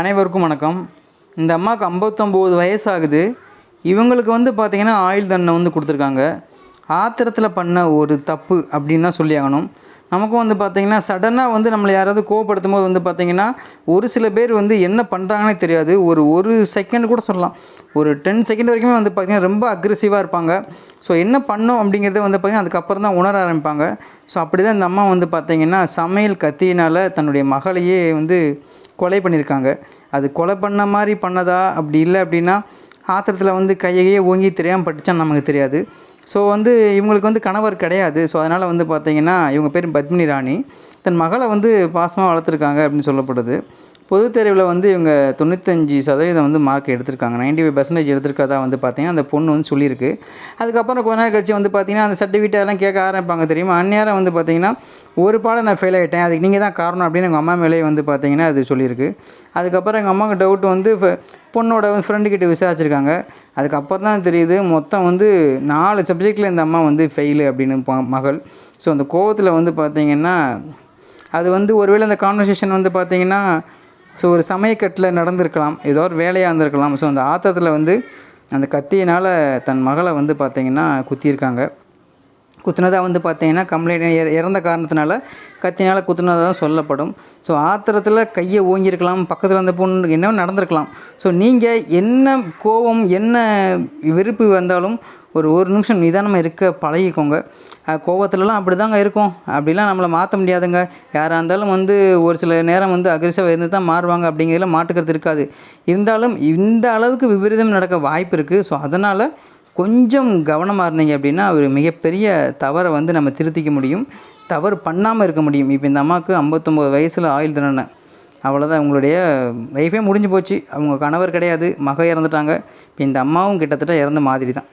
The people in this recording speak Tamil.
அனைவருக்கும் வணக்கம். இந்த அம்மாவுக்கு ஐம்பத்தொம்போது வயசாகுது. இவங்களுக்கு வந்து பார்த்திங்கன்னா ஆயுள் தண்டனை வந்து கொடுத்துருக்காங்க. ஆத்திரத்தில் பண்ண ஒரு தப்பு அப்படின்னு தான் சொல்லி ஆகணும். நமக்கும் வந்து பார்த்திங்கன்னா சடனாக வந்து நம்மளை யாராவது கோவப்படுத்தும் போது வந்து பார்த்திங்கன்னா ஒரு சில பேர் வந்து என்ன பண்ணுறாங்கன்னே தெரியாது. ஒரு ஒரு செகண்ட் கூட சொல்லலாம். ஒரு டென் செகண்ட் வரைக்குமே வந்து பார்த்திங்கன்னா ரொம்ப அக்ரெசிவாக இருப்பாங்க. ஸோ என்ன பண்ணோம் அப்படிங்கிறத வந்து பார்த்திங்கன்னா அதுக்கப்புறம் தான் உணர ஆரம்பிப்பாங்க. ஸோ அப்படி தான் இந்த அம்மா வந்து பார்த்திங்கன்னா சமையல் கத்தியினால் தன்னுடைய மகளையே வந்து கொலை பண்ணியிருக்காங்க. அது கொலை பண்ண மாதிரி பண்ணதா? அப்படி இல்லை அப்படின்னா ஆத்திரத்தில் வந்து கையையே ஓங்கி தெரியாமல் பட்டுச்சான்னு நமக்கு தெரியாது. ஸோ வந்து இவங்களுக்கு வந்து கணவர் கிடையாது. ஸோ அதனால் வந்து பார்த்திங்கன்னா இவங்க பேர் பத்மினி ராணி. தன் மகளை வந்து பாசமாக வளர்த்துருக்காங்க அப்படின்னு சொல்லப்படுது. பொதுத் தேர்வில் வந்து இவங்க தொண்ணூத்தஞ்சு சதவீதம் வந்து மார்க் எடுத்திருக்காங்க. 95% ஃபைவ் பர்சன்டேஜ் எடுத்திருக்கதா வந்து பார்த்தீங்கன்னா அந்த பொண்ணு வந்து சொல்லியிருக்கு. அதுக்கப்புறம் கொஞ்ச நாள் கழிச்சு வந்து பார்த்திங்கன்னா அந்த சர்டிஃபிகேட் எல்லாம் கேட்க ஆரம்பிப்பாங்க தெரியுமா? அந்நேரம் வந்து பார்த்திங்கன்னா ஒரு பாடம் நான் ஃபெயில் ஆகிட்டேன் அதுக்கு நீங்கள் தான் காரணம் அப்படின்னு எங்கள் அம்மா மேலேயே வந்து பார்த்திங்கன்னா அது சொல்லியிருக்கு. அதுக்கப்புறம் எங்கள் அம்மாவுக்கு டவுட் வந்து ஃப- பொண்ணோட ஃப்ரெண்டுக்கிட்ட விசாரிச்சிருக்காங்க. அதுக்கப்புறம் தான் தெரியுது மொத்தம் வந்து நாலு சப்ஜெக்டில் இந்த அம்மா வந்து ஃபெயிலு அப்படின்னு மகள். ஸோ அந்த கோவத்தில் வந்து பார்த்திங்கன்னா அது வந்து ஒருவேளை அந்த கான்வர்சேஷன் வந்து பார்த்திங்கன்னா ஸோ ஒரு சமயக்கட்டில் நடந்திருக்கலாம். ஏதோ ஒரு வேலையாக இருந்திருக்கலாம். ஸோ அந்த ஆத்தத்தில் வந்து அந்த கத்தியினால் தன் மகளை வந்து பார்த்திங்கன்னா குத்தியிருக்காங்க. குத்துனதாக வந்து பார்த்தீங்கன்னா கம்ப்ளைண்ட் இறந்த காரணத்தினால கத்தினால் குத்துனதாக சொல்லப்படும். ஸோ ஆத்திரத்தில் கையை ஓங்கியிருக்கலாம் பக்கத்தில் அந்த பொண்ணு என்ன நடந்திருக்கலாம். ஸோ நீங்கள் என்ன கோபம் என்ன வெறுப்பு வந்தாலும் ஒரு ஒரு நிமிஷம் நிதானமாக இருக்க பழகிக்கோங்க. கோவத்துலலாம் அப்படி தாங்க இருக்கும். அப்படிலாம் நம்மளை மாற்ற முடியாதுங்க. யாராக இருந்தாலும் வந்து ஒரு சில நேரம் வந்து அக்ரெசிவாக இருந்து தான் மாறுவாங்க அப்படிங்கிறதுல மாட்டுக்கிறது இருக்காது. இருந்தாலும் இந்த அளவுக்கு விபரீதம் நடக்க வாய்ப்பு இருக்குது ஸோ அதனால் கொஞ்சம் கவனமாக இருந்தீங்க அப்படின்னா ஒரு மிகப்பெரிய தவறை வந்து நம்ம திருத்திக்க முடியும். தவறு பண்ணாமல் இருக்க முடியும். இப்போ இந்த அம்மாவுக்கு ஐம்பத்தொம்போது வயசில் ஆயுள் தண்டனை. அவ்வளோதான் உங்களுடைய லைஃபே முடிஞ்சு போச்சு. அவங்க கணவர் கிடையாது. மக இறந்துட்டாங்க. இப்போ இந்த அம்மாவும் கிட்டத்தட்ட இறந்த மாதிரி தான்